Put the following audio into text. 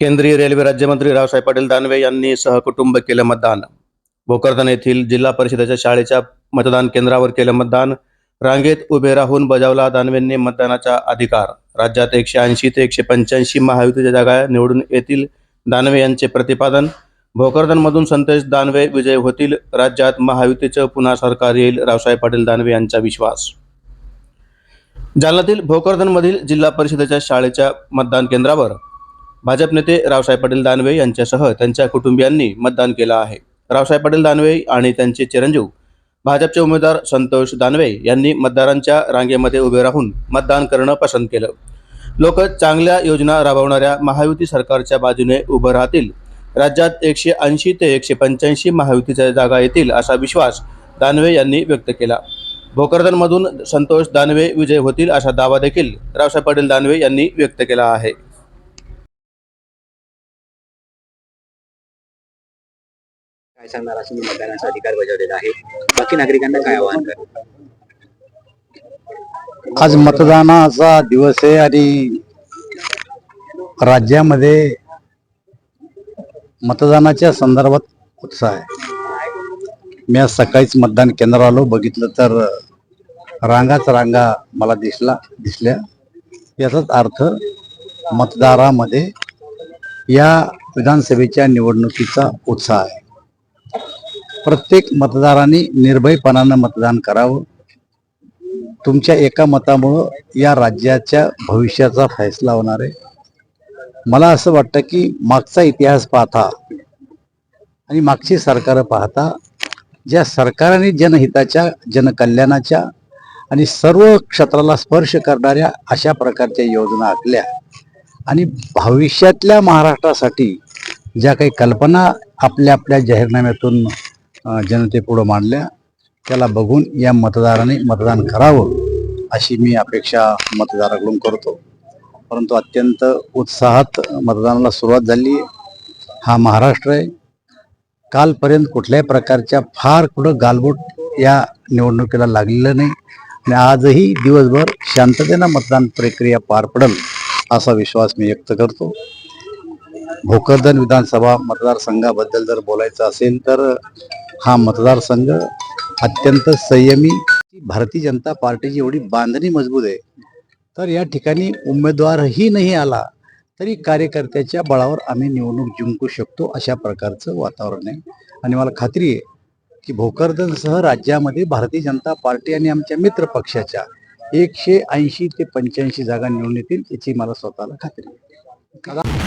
केंद्रीय रेल्वे राज्यमंत्री रावसाहेब पाटील दानवे यांनी सहकुटुंब केलं मतदान. भोकरदन येथील जिल्हा परिषदेच्या शाळेच्या मतदान केंद्रावर केलं मतदान. रांगेत उभे राहून बजावला दानवेंनी मतदानाचा अधिकार. राज्यात एकशे ऐंशी ते एकशे पंच्याऐंशी महायुतीच्या जागा निवडून येतील दानवे यांचे प्रतिपादन. भोकरदनमधून संतोष दानवे विजय होतील. राज्यात महायुतीचं पुन्हा सरकार येईल रावसाहेब पाटील दानवे यांचा विश्वास. जालन्यातील भोकरदनमधील जिल्हा परिषदेच्या शाळेच्या मतदान केंद्रावर भाजप नेते रावसाहेब पाटील दानवे यांच्यासह त्यांच्या कुटुंबियांनी मतदान केलं आहे. रावसाहेब पाटील दानवे आणि त्यांचे चिरंजीव भाजपचे उमेदवार संतोष दानवे यांनी मतदारांच्या रांगेमध्ये उभे राहून मतदान करणं पसंत केलं. लोक चांगल्या योजना राबवणाऱ्या महायुती सरकारच्या बाजूने उभं राहतील. राज्यात एकशे ऐंशी ते एकशे पंच्याऐंशी महायुतीच्या जागा येतील असा विश्वास दानवे यांनी व्यक्त केला. भोकरदनमधून संतोष दानवे विजय होतील असा दावा देखील रावसाहेब पाटील दानवे यांनी व्यक्त केला आहे. काय सांगणार असं मी मतदानाचा अधिकार बजावलेला आहे. बाकी नागरिकांना काय आवाहन आज मतदानाचा दिवस आहे आणि राज्यामध्ये मतदानाच्या संदर्भात उत्साह आहे. मी आज सकाळीच मतदान केंद्रावर आलो. बघितलं तर रांगाच रांगा मला दिसला दिसल्या. याचाच अर्थ मतदारामध्ये या विधानसभेच्या निवडणुकीचा उत्साह आहे. प्रत्येक मतदारांनी निर्भयपणानं मतदान करावं. तुमच्या एका मतामुळं या राज्याच्या भविष्याचा फैसला होणार आहे. मला असं वाटतं की मागचा इतिहास पाहता आणि मागची सरकारं पाहता ज्या सरकारने जनहिताच्या जनकल्याणाच्या आणि सर्व क्षेत्राला स्पर्श करणाऱ्या अशा प्रकारच्या योजना आखल्या आणि भविष्यातल्या महाराष्ट्रासाठी ज्या काही कल्पना आपल्या आपल्या जाहीरनाम्यातून जनतेपुढं मांडल्या. त्याला बघून या मतदाराने मतदान करावं अशी मी अपेक्षा मतदाराकडून करतो. परंतु अत्यंत उत्साहात मतदानाला सुरुवात झाली. आहे हा महाराष्ट्र आहे. कालपर्यंत कुठल्याही प्रकारच्या फार कुठं गालबोट या निवडणुकीला लागलेलं नाही. आणि आजही दिवसभर शांततेनं मतदान प्रक्रिया पार पडेल असा विश्वास मी व्यक्त करतो. भोकरदन विधानसभा मतदारसंघाबद्दल जर बोलायचं असेल तर हा मतदारसंघ अत्यंत संयमी. भारतीय जनता पार्टीची एवढी बांधणी मजबूत आहे. तर या ठिकाणी उमेदवारही नाही आला तरी कार्यकर्त्याच्या बळावर आम्ही निवडणूक जिंकू शकतो अशा प्रकारचं वातावरण आहे. आणि मला खात्री आहे की भोकरदनसह राज्यामध्ये भारतीय जनता पार्टी आणि आमच्या मित्र पक्षाच्या एकशे ऐंशी ते पंच्याऐंशी जागा निवडून येतील याची मला स्वतःला खात्री आहे.